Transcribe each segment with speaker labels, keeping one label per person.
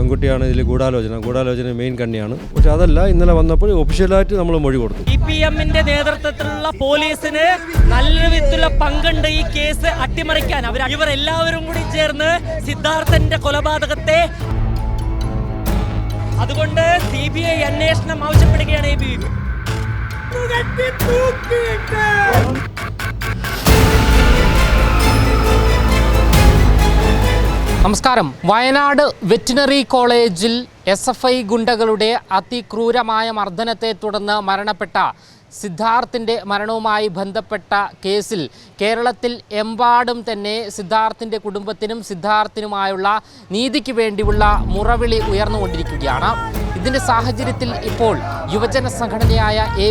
Speaker 1: പെൺകുട്ടിയാണ് ഇതിൽ ഗൂഢാലോചന. ഗൂഢാലോചന മെയിൻ കണ്ണിയാണ്. പക്ഷെ അതല്ല ഇന്നലെ വന്നപ്പോൾ ഒഫീഷ്യലായിട്ട് നമ്മൾ മൊഴി കൊടുത്തു.
Speaker 2: ഇ പി എമ്മിന്റെ നേതൃത്വത്തിലുള്ള പോലീസിന് നല്ല വിധത്തിലുള്ള പങ്കുണ്ട് ഈ കേസ് അട്ടിമറിക്കാൻ. അവർ ഇവർ എല്ലാവരും കൂടി ചേർന്ന് സിദ്ധാർത്ഥന്റെ കൊലപാതകത്തെ അതുകൊണ്ട് സി ബി ഐ അന്വേഷണം ആവശ്യപ്പെടുകയാണ് എ ബി നമസ്കാരം. വയനാട് വെറ്റിനറി കോളേജിൽ എസ് എഫ് ഐ ഗുണ്ടകളുടെ അതിക്രൂരമായ മർദ്ദനത്തെ തുടർന്ന് മരണപ്പെട്ട സിദ്ധാർത്ഥിന്റെ മരണവുമായി ബന്ധപ്പെട്ട കേസിൽ കേരളത്തിൽ എമ്പാടും തന്നെ സിദ്ധാർത്ഥിന്റെ കുടുംബത്തിനും സിദ്ധാർത്ഥിനുമായുള്ള നീതിക്ക് വേണ്ടിയുള്ള മുറവിളി ഉയർന്നുകൊണ്ടിരിക്കുകയാണ്. ഇതിന്റെ സാഹചര്യത്തിൽ ഇപ്പോൾ യുവജന സംഘടനയായ എ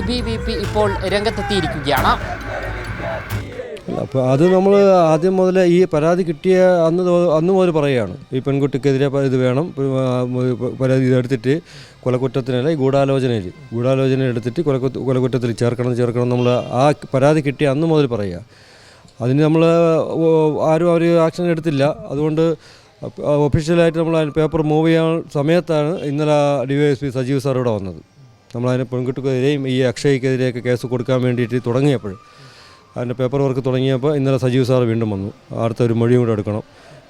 Speaker 2: ഇപ്പോൾ രംഗത്തെത്തിയിരിക്കുകയാണ്.
Speaker 1: അപ്പോൾ അത് നമ്മൾ ആദ്യം മുതൽ ഈ പരാതി കിട്ടിയ അന്ന് അന്ന് മുതൽ പറയുകയാണ് ഈ പെൺകുട്ടിക്കെതിരെ ഇത് വേണം. പരാതി ഇതെടുത്തിട്ട് കൊലക്കുറ്റത്തിനല്ല ഈ ഗൂഢാലോചനയിൽ ഗൂഢാലോചന എടുത്തിട്ട് കൊലക്കുറ്റ കൊലക്കുറ്റത്തിൽ ചേർക്കണം ചേർക്കണം നമ്മൾ ആ പരാതി കിട്ടിയ അന്ന് മുതൽ പറയുക അതിന് നമ്മൾ ആരും അവർ ആക്ഷൻ എടുത്തില്ല. അതുകൊണ്ട് ഒഫീഷ്യലായിട്ട് നമ്മൾ അതിന് പേപ്പർ മൂവ് ചെയ്യാൻ സമയത്താണ് ഇന്നലെ D Y S P Sajeev sir ഇവിടെ വന്നത്. നമ്മളതിന് പെൺകുട്ടിക്കെതിരെയും ഈ അക്ഷയ്ക്കെതിരെയൊക്കെ കേസ് കൊടുക്കാൻ വേണ്ടിയിട്ട് തുടങ്ങിയപ്പോൾ അതിന്റെ പേപ്പർ വർക്ക് തുടങ്ങിയപ്പോൾ ഇന്നലെ സജീവ് സാർ വീണ്ടും വന്നു. അടുത്ത ഒരു മൊഴിയും കൂടെ എടുക്കണം.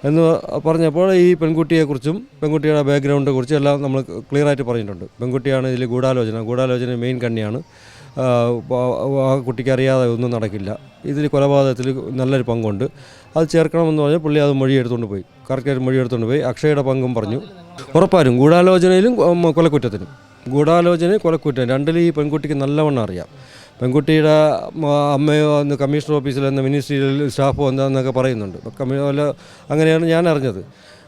Speaker 1: എന്ന് പറഞ്ഞപ്പോൾ ഈ പെൺകുട്ടിയെക്കുറിച്ചും പെൺകുട്ടിയുടെ ബാക്ക്ഗ്രൗണ്ടിനെ കുറിച്ചും എല്ലാം നമ്മൾ ക്ലിയർ ആയിട്ട് പറഞ്ഞിട്ടുണ്ട്. പെൺകുട്ടിയാണ് ഇതിൽ ഗൂഢാലോചന. ഗൂഢാലോചന മെയിൻ കണ്ണിയാണ്. ആ, കുട്ടിക്ക് അറിയാതെ ഒന്നും നടക്കില്ല. ഇതിൽ കൊലപാതകത്തിൽ നല്ലൊരു പങ്കുണ്ട്. അത് ചേർക്കണമെന്ന് പറഞ്ഞാൽ പുള്ളി അത് മൊഴി എടുത്തുകൊണ്ട് പോയി. കറക്റ്റായിട്ട് മൊഴി എടുത്തുകൊണ്ട് പോയി. അക്ഷയുടെ പങ്കും പറഞ്ഞു. ഉറപ്പാരും ഗൂഢാലോചനയിലും കൊലക്കുറ്റത്തിനും. ഗൂഢാലോചന കൊലക്കുറ്റം. രണ്ടിലും ഈ പെൺകുട്ടിക്ക് നല്ലവണ്ണം അറിയാം. പെൺകുട്ടിയുടെ അമ്മയോ അന്ന് കമ്മീഷണർ ഓഫീസിൽ എന്ന മിനിസ്ട്രിയിൽ സ്റ്റാഫോ എന്താണെന്നൊക്കെ പറയുന്നുണ്ട്. കമ്മീ അല്ല അങ്ങനെയാണ് ഞാൻ അറിഞ്ഞത്.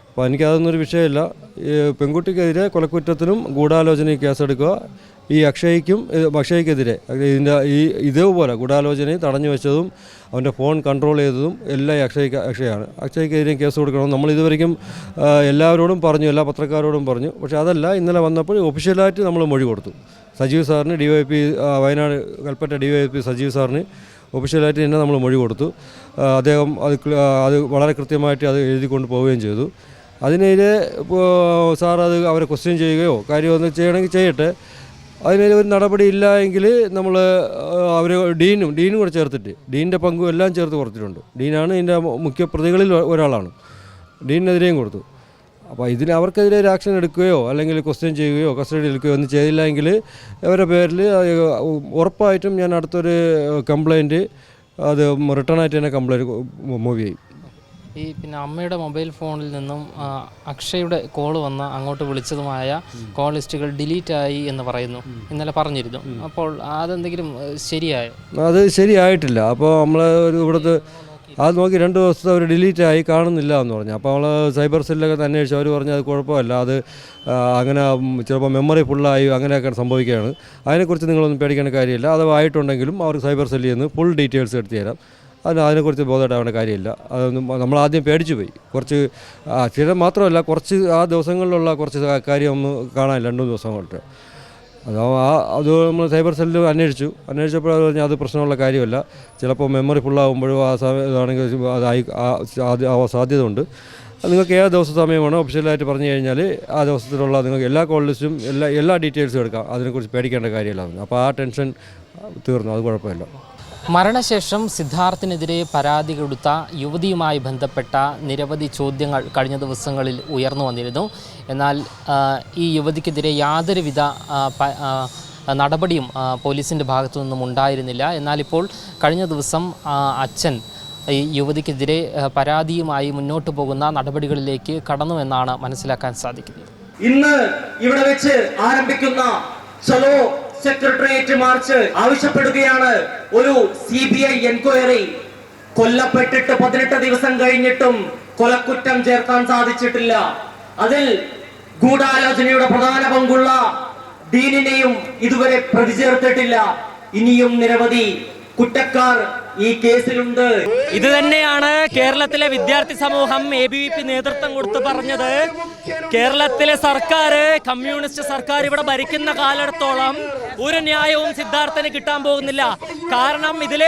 Speaker 1: അപ്പോൾ എനിക്കതൊന്നൊരു വിഷയമില്ല. ഈ പെൺകുട്ടിക്കെതിരെ കൊലക്കുറ്റത്തിനും ഗൂഢാലോചനയും കേസെടുക്കുക. ഈ അക്ഷയ്ക്കും അക്ഷയ്ക്കെതിരെ ഇതിന്റെ ഈ ഇതേപോലെ ഗൂഢാലോചനയും തടഞ്ഞു വെച്ചതും അവന്റെ ഫോൺ കൺട്രോൾ ചെയ്തതും എല്ലാം അക്ഷയ അക്ഷയ്ക്ക് അക്ഷയാണ്. അക്ഷയ്ക്കെതിരെയും കേസ് കൊടുക്കണം നമ്മൾ ഇതുവരെയും എല്ലാവരോടും പറഞ്ഞു എല്ലാ പത്രക്കാരോടും പറഞ്ഞു. പക്ഷേ അതല്ല ഇന്നലെ വന്നപ്പോൾ ഒഫീഷ്യലായിട്ട് നമ്മൾ മൊഴി കൊടുത്തു. സജീവ് സാറിന് D Y P Wayanad Kalpetta D Y P Sajeev സാറിന് ഒഫീഷ്യലായിട്ട് തന്നെ നമ്മൾ മൊഴി കൊടുത്തു. അദ്ദേഹം അത് അത് വളരെ കൃത്യമായിട്ട് അത് എഴുതിക്കൊണ്ട് പോവുകയും ചെയ്തു. അതിനെതിരെ സാർ അത് അവരെ ക്വസ്റ്റ്യൻ ചെയ്യുകയോ കാര്യമൊന്നും ചെയ്യണമെങ്കിൽ ചെയ്യട്ടെ. അതിനെതിരെ ഒരു നടപടി ഇല്ല എങ്കിൽ നമ്മൾ അവർ ഡീനും ഡീനും കൂടെ ചേർത്തിട്ട് ഡീനിന്റെ പങ്കും എല്ലാം ചേർത്ത് കൊടുത്തിട്ടുണ്ട് ഡീനാണ് ഇതിന്റെ മുഖ്യ പ്രതികളിൽ ഒരാളാണ്. ഡീനിനെതിരെയും കൊടുത്തു. അപ്പോൾ ഇതിന് അവർക്കെതിരെ ഒരു ആക്ഷൻ എടുക്കുകയോ അല്ലെങ്കിൽ ക്വസ്റ്റ്യൻ ചെയ്യുകയോ കസ്റ്റഡി എടുക്കുകയോ ഒന്നും ചെയ്തില്ല എങ്കിൽ അവരുടെ പേരിൽ ഉറപ്പായിട്ടും ഞാൻ അടുത്തൊരു കംപ്ലൈന്റ് അത് റിട്ടേൺ ആയിട്ട് തന്നെ കംപ്ലൈന്റ് മൂവ് ചെയ്യും.
Speaker 2: ഈ പിന്നെ അമ്മയുടെ മൊബൈൽ ഫോണിൽ നിന്നും അക്ഷയുടെ കോൾ വന്ന് അങ്ങോട്ട് വിളിച്ചതുമായ കോൾ ലിസ്റ്റുകൾ ഡിലീറ്റ് ആയി എന്ന് പറയുന്നു. ഇന്നലെ പറഞ്ഞിരുന്നു. അപ്പോൾ അതെന്തെങ്കിലും ശരിയായോ?
Speaker 1: അത് ശരിയായിട്ടില്ല. അപ്പോൾ നമ്മൾ ഒരു ഇവിടുത്തെ അത് നോക്കി രണ്ട് ദിവസത്തെ അവർ ഡിലീറ്റ് ആയി കാണുന്നില്ല എന്ന് പറഞ്ഞു. അപ്പോൾ നമ്മൾ സൈബർ സെല്ലൊക്കെ അന്വേഷിച്ചു. അവർ പറഞ്ഞു അത് കുഴപ്പമില്ല. അത് അങ്ങനെ ചിലപ്പോൾ മെമ്മറി ഫുള്ളായി അങ്ങനെയൊക്കെ സംഭവിക്കുകയാണ്. അതിനെക്കുറിച്ച് നിങ്ങളൊന്നും പേടിക്കേണ്ട കാര്യമില്ല. അത് ആയിട്ടുണ്ടെങ്കിലും അവർക്ക് സൈബർ സെല്ലിൽ നിന്ന് ഫുൾ ഡീറ്റെയിൽസ് എടുത്തു തരാം. അതിന് അതിനെക്കുറിച്ച് ബോധമാവേണ്ട കാര്യമില്ല. അതൊന്നും നമ്മൾ ആദ്യം പേടിച്ചു പോയി. കുറച്ച് ചില മാത്രമല്ല കുറച്ച് ആ ദിവസങ്ങളിലുള്ള കുറച്ച് കാര്യം ഒന്ന് കാണാൻ രണ്ട് ദിവസം കൊണ്ട്. അതോ ആ അത് നമ്മൾ സൈബർ സെല്ലിൽ അന്വേഷിച്ചു. അന്വേഷിച്ചപ്പോൾ അത് പറഞ്ഞാൽ അത് പ്രശ്നമുള്ള കാര്യമല്ല. ചിലപ്പോൾ മെമ്മറി ഫുള്ളാകുമ്പോഴും ആ സമയം ഇതാണെങ്കിൽ അതായി സാധ്യത ഉണ്ട് നിങ്ങൾക്ക് ഏത് ദിവസം സമയമാണോ ഒഫീഷ്യലായിട്ട് പറഞ്ഞു കഴിഞ്ഞാൽ ആ ദിവസത്തിലുള്ള നിങ്ങൾക്ക് എല്ലാ കോൾ ലിസ്റ്റും എല്ലാ എല്ലാ ഡീറ്റെയിൽസും എടുക്കാം. അതിനെക്കുറിച്ച് പേടിക്കേണ്ട കാര്യമില്ല അപ്പോൾ ആ ടെൻഷൻ തീർന്നു. അത് കുഴപ്പമില്ല.
Speaker 2: മരണശേഷം സിദ്ധാർത്ഥിനെതിരെ പരാതി കൊടുത്ത യുവതിയുമായി ബന്ധപ്പെട്ട നിരവധി ചോദ്യങ്ങൾ കഴിഞ്ഞ ദിവസങ്ങളിൽ ഉയർന്നു വന്നിരുന്നു. എന്നാൽ ഈ യുവതിക്കെതിരെ യാതൊരുവിധ നടപടിയും പോലീസിന്റെ ഭാഗത്തു നിന്നും ഉണ്ടായിരുന്നില്ല. എന്നാലിപ്പോൾ കഴിഞ്ഞ ദിവസം അച്ഛൻ ഈ യുവതിക്കെതിരെ പരാതിയുമായി മുന്നോട്ട് പോകുന്ന നടപടികളിലേക്ക് കടന്നുവെന്നാണ് മനസ്സിലാക്കാൻ സാധിക്കുന്നത്.
Speaker 3: ഇന്ന് ഇവിടെ വെച്ച് ആരംഭിക്കുന്ന ചലോ സെക്രട്ടേറിയറ്റ് മാർച്ച് ആവശ്യപ്പെടുകയാണ്. ഒരു സി ബി ഐ എൻക്വയറി കൊല്ലപ്പെട്ടിട്ട് പതിനെട്ട് ദിവസം കഴിഞ്ഞിട്ടും കൊലക്കുറ്റം ചേർക്കാൻ സാധിച്ചിട്ടില്ല. അതിൽ ഗൂഢാലോചനയുടെ പ്രധാന പങ്കുള്ള ഡീനിനെയും ഇതുവരെ പ്രതി ചേർത്തിട്ടില്ല ഇനിയും നിരവധി കുറ്റക്കാർ ഈ കേസിലുണ്ട്.
Speaker 2: ഇത് തന്നെയാണ് കേരളത്തിലെ വിദ്യാർത്ഥി സമൂഹം എ ബി വി പി നേതൃത്വം കൊടുത്ത് പറഞ്ഞത്. കേരളത്തിലെ സർക്കാർ കമ്മ്യൂണിസ്റ്റ് സർക്കാർ ഇവിടെ ഭരിക്കുന്ന കാലത്തോളം
Speaker 4: ഒരു ന്യായവും സിദ്ധാർത്ഥന് കിട്ടാൻ പോകുന്നില്ല. കാരണം ഇതിൽ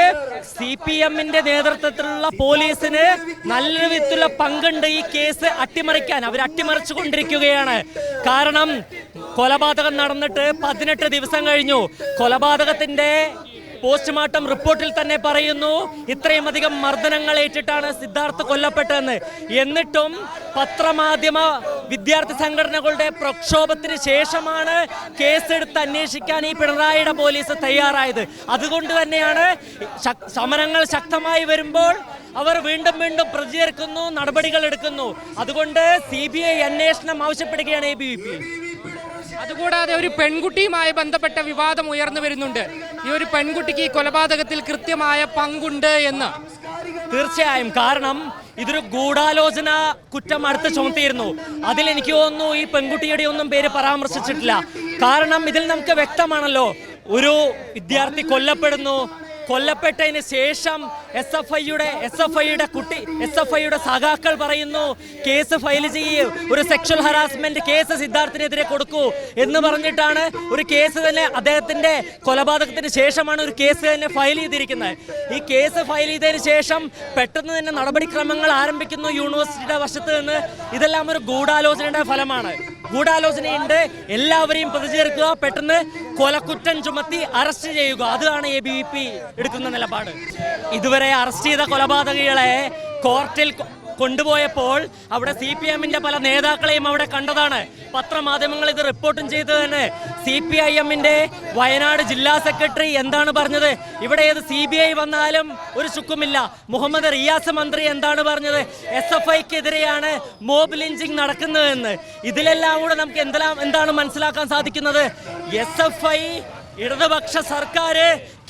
Speaker 4: സി പി എമ്മിന്റെ നേതൃത്വത്തിലുള്ള പോലീസിന് നല്ല വിധത്തിലുള്ള പങ്കുണ്ട് ഈ കേസ് അട്ടിമറിക്കാൻ. അവർ അട്ടിമറിച്ചു കൊണ്ടിരിക്കുകയാണ് കാരണം കൊലപാതകം നടന്നിട്ട് പതിനെട്ട് ദിവസം കഴിഞ്ഞു. കൊലപാതകത്തിന്റെ പോസ്റ്റ്മോർട്ടം റിപ്പോർട്ടിൽ തന്നെ പറയുന്നു ഇത്രയും അധികം മർദ്ദനങ്ങൾ ഏറ്റിട്ടാണ് സിദ്ധാർത്ഥ് കൊല്ലപ്പെട്ടതെന്ന്. എന്നിട്ടും പത്രമാധ്യമ വിദ്യാർത്ഥി സംഘടനകളുടെ പ്രക്ഷോഭത്തിന് ശേഷമാണ് കേസെടുത്ത് അന്വേഷിക്കാൻ ഈ പിണറായിയുടെ പോലീസ് തയ്യാറായത്. അതുകൊണ്ട് തന്നെയാണ് സമരങ്ങൾ ശക്തമായി വരുമ്പോൾ അവർ വീണ്ടും വീണ്ടും പ്രതിചേർക്കുന്നു നടപടികൾ എടുക്കുന്നു. അതുകൊണ്ട് സി ബി ഐ അന്വേഷണം ആവശ്യപ്പെടുകയാണ് എ ബി വി പി.
Speaker 2: അതുകൂടാതെ ഒരു പെൺകുട്ടിയുമായി ബന്ധപ്പെട്ട വിവാദം ഉയർന്നു വരുന്നുണ്ട്. ഈ ഒരു പെൺകുട്ടിക്ക് ഈ കൊലപാതകത്തിൽ കൃത്യമായ പങ്കുണ്ട് എന്ന്.
Speaker 4: തീർച്ചയായും. കാരണം ഇതൊരു ഗൂഢാലോചന കുറ്റം അടുത്ത് ചുമത്തിയിരുന്നു. അതിൽ എനിക്ക് തോന്നുന്നു ഈ പെൺകുട്ടിയുടെ ഒന്നും പേര് പരാമർശിച്ചിട്ടില്ല. കാരണം ഇതിൽ നമുക്ക് വ്യക്തമാണല്ലോ. ഒരു വിദ്യാർത്ഥി കൊല്ലപ്പെടുന്നു കൊല്ലപ്പെട്ടതിന് ശേഷം എസ് എഫ് ഐയുടെ എസ് എഫ് ഐയുടെ കുട്ടി എസ് എഫ് ഐയുടെ സഖാക്കൾ പറയുന്നു കേസ് ഫയൽ ചെയ്യൂ ഒരു സെക്ഷൽ ഹറാസ്മെന്റ് കേസ് സിദ്ധാർത്ഥിനെതിരെ കൊടുക്കൂ എന്ന് പറഞ്ഞിട്ടാണ് ഒരു കേസ് തന്നെ അദ്ദേഹത്തിന്റെ കൊലപാതകത്തിന് ശേഷമാണ് ഒരു കേസ് തന്നെ ഫയൽ ചെയ്തിരിക്കുന്നത്. ഈ കേസ് ഫയൽ ചെയ്തതിന് ശേഷം പെട്ടെന്ന് തന്നെ നടപടിക്രമങ്ങൾ ആരംഭിക്കുന്നു യൂണിവേഴ്സിറ്റിയുടെ വശത്ത് നിന്ന്. ഇതെല്ലാം ഒരു ഗൂഢാലോചനയുടെ ഫലമാണ്. ഗൂഢാലോചനയുണ്ട്. എല്ലാവരെയും പ്രതിചേർക്കുക. പെട്ടെന്ന് കൊലക്കുറ്റം ചുമത്തി അറസ്റ്റ് ചെയ്യുക. അതാണ് എ ബി പി എടുക്കുന്ന നിലപാട്. ഇതുവരെ അറസ്റ്റ് ചെയ്ത കൊലപാതകികളെ കോർട്ടിൽ കൊണ്ടുപോയപ്പോൾ അവിടെ സി പി എമ്മിന്റെ പല നേതാക്കളെയും അവിടെ കണ്ടതാണ്. പത്രമാധ്യമങ്ങൾ ഇത് റിപ്പോർട്ടും ചെയ്തു തന്നെ. സി പി ഐ എമ്മിന്റെ വയനാട് ജില്ലാ സെക്രട്ടറി എന്താണ് പറഞ്ഞത്? ഇവിടെ ഏത് സി ബി ഐ വന്നാലും ഒരു ചുക്കുമില്ല. മുഹമ്മദ് റിയാസ് മന്ത്രി എന്താണ് പറഞ്ഞത്? എസ് എഫ് ഐക്കെതിരെയാണ് മോബ് ലിഞ്ചിങ് നടക്കുന്നതെന്ന്. ഇതിലെല്ലാം കൂടെ നമുക്ക് എന്തെല്ലാം എന്താണ് മനസ്സിലാക്കാൻ സാധിക്കുന്നത്? എസ് എഫ് ഐ ഇടതുപക്ഷ സർക്കാർ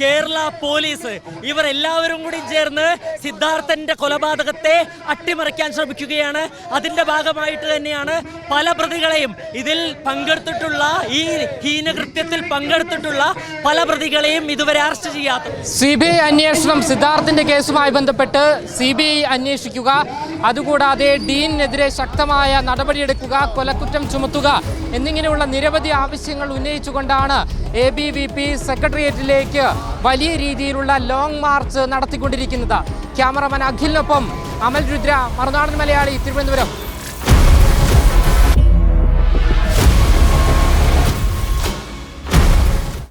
Speaker 4: കേരള പോലീസ് ഇവർ എല്ലാവരും കൂടി ചേർന്ന് സിദ്ധാർത്ഥന്റെ കൊലപാതകത്തെ അട്ടിമറിക്കാൻ ശ്രമിക്കുകയാണ്. അതിന്റെ ഭാഗമായിട്ട് തന്നെയാണ് പല പ്രതികളെയും ഇതിൽ പങ്കെടുത്തിട്ടുള്ള ഈ ഹീനകൃത്യത്തിൽ പങ്കെടുത്തിട്ടുള്ള പല പ്രതികളെയും ഇതുവരെ അറസ്റ്റ് ചെയ്യാത്ത
Speaker 2: സി ബി ഐ അന്വേഷണം സിദ്ധാർത്ഥിന്റെ കേസുമായി ബന്ധപ്പെട്ട് സി ബി ഐ അന്വേഷിക്കുക. അതുകൂടാതെ ഡീനിനെതിരെ ശക്തമായ നടപടിയെടുക്കുക കൊലക്കുറ്റം ചുമത്തുക എന്നിങ്ങനെയുള്ള നിരവധി ആവശ്യങ്ങൾ ഉന്നയിച്ചുകൊണ്ടാണ് എ ബി വി പി സെക്രട്ടേറിയറ്റിലേക്ക് വലിയ രീതിയിലുള്ള ലോങ് മാർച്ച് നടത്തിക്കൊണ്ടിരിക്കുന്നത്. ക്യാമറമാൻ അഖിലിനൊപ്പം അമൽ രുദ്ര മറുനാടൻ മലയാളി തിരുവനന്തപുരം.